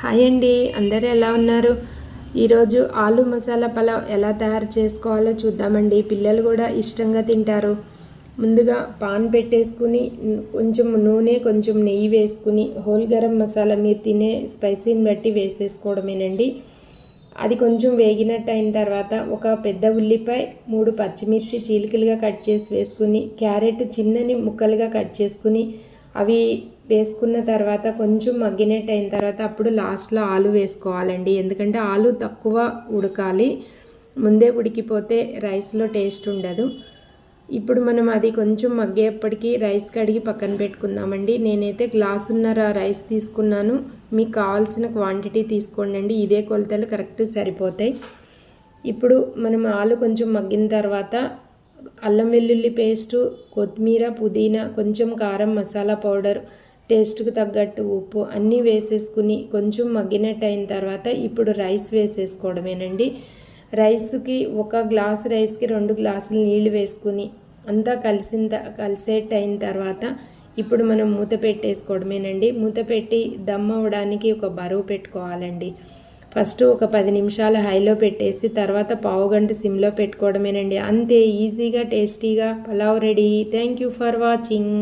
Hi అండి అందరూ ఎలా ఉన్నారు? ఈరోజు ఆలు మసాలా పలావ్ ఎలా తయారు చేసుకోవాలో చూద్దామండి. పిల్లలు కూడా ఇష్టంగా తింటారు. ముందుగా పాన్ పెట్టేసుకుని కొంచెం నూనె కొంచెం నెయ్యి వేసుకుని హోల్ గరం మసాలా మీరు తినే స్పైసీని బట్టి వేసేసుకోవడమేనండి. అది కొంచెం వేగినట్టు అయిన తర్వాత ఒక పెద్ద ఉల్లిపాయ మూడు పచ్చిమిర్చి చీలికలుగా కట్ చేసి వేసుకుని క్యారెట్ చిన్నని ముక్కలుగా కట్ చేసుకుని అవి వేసుకున్న తర్వాత కొంచెం మగ్గినట్టు అయిన తర్వాత అప్పుడు లాస్ట్లో ఆలు వేసుకోవాలండి. ఎందుకంటే ఆలు తక్కువ ఉడకాలి. ముందే ఉడికిపోతే రైస్లో టేస్ట్ ఉండదు. ఇప్పుడు మనం అది కొంచెం మగ్గేపటికి రైస్ కడిగి పక్కన పెట్టుకుందామండి. నేనైతే గ్లాసున్నర రైస్ తీసుకున్నాను. మీకు కావాల్సిన క్వాంటిటీ తీసుకోండి ఇదే కొలతలు కరెక్ట్ సరిపోతాయి. ఇప్పుడు మనం ఆలు కొంచెం మగ్గిన తర్వాత అల్లం వెల్లుల్లి పేస్టు కొత్తిమీర పుదీనా కొంచెం కారం మసాలా పౌడర్ టేస్ట్కి తగ్గట్టు ఉప్పు అన్నీ వేసేసుకుని కొంచెం మగ్గినట్టు అయిన తర్వాత ఇప్పుడు రైస్ వేసేసుకోవడమేనండి. రైస్కి ఒక గ్లాస్ రైస్కి రెండు గ్లాసులు నీళ్ళు వేసుకుని అంతా కలిసిన కలిసేట్ అయిన తర్వాత ఇప్పుడు మనం మూత పెట్టేసుకోవడమేనండి. మూత పెట్టి దమ్ అవ్వడానికి ఒక బరువు పెట్టుకోవాలండి. ఫస్ట్ ఒక పది నిమిషాలు హైలో పెట్టేసి తర్వాత పావు గంట సిమ్లో పెట్టుకోవడమేనండి. అంతే ఈజీగా టేస్టీగా pulao ready. Thank you for watching.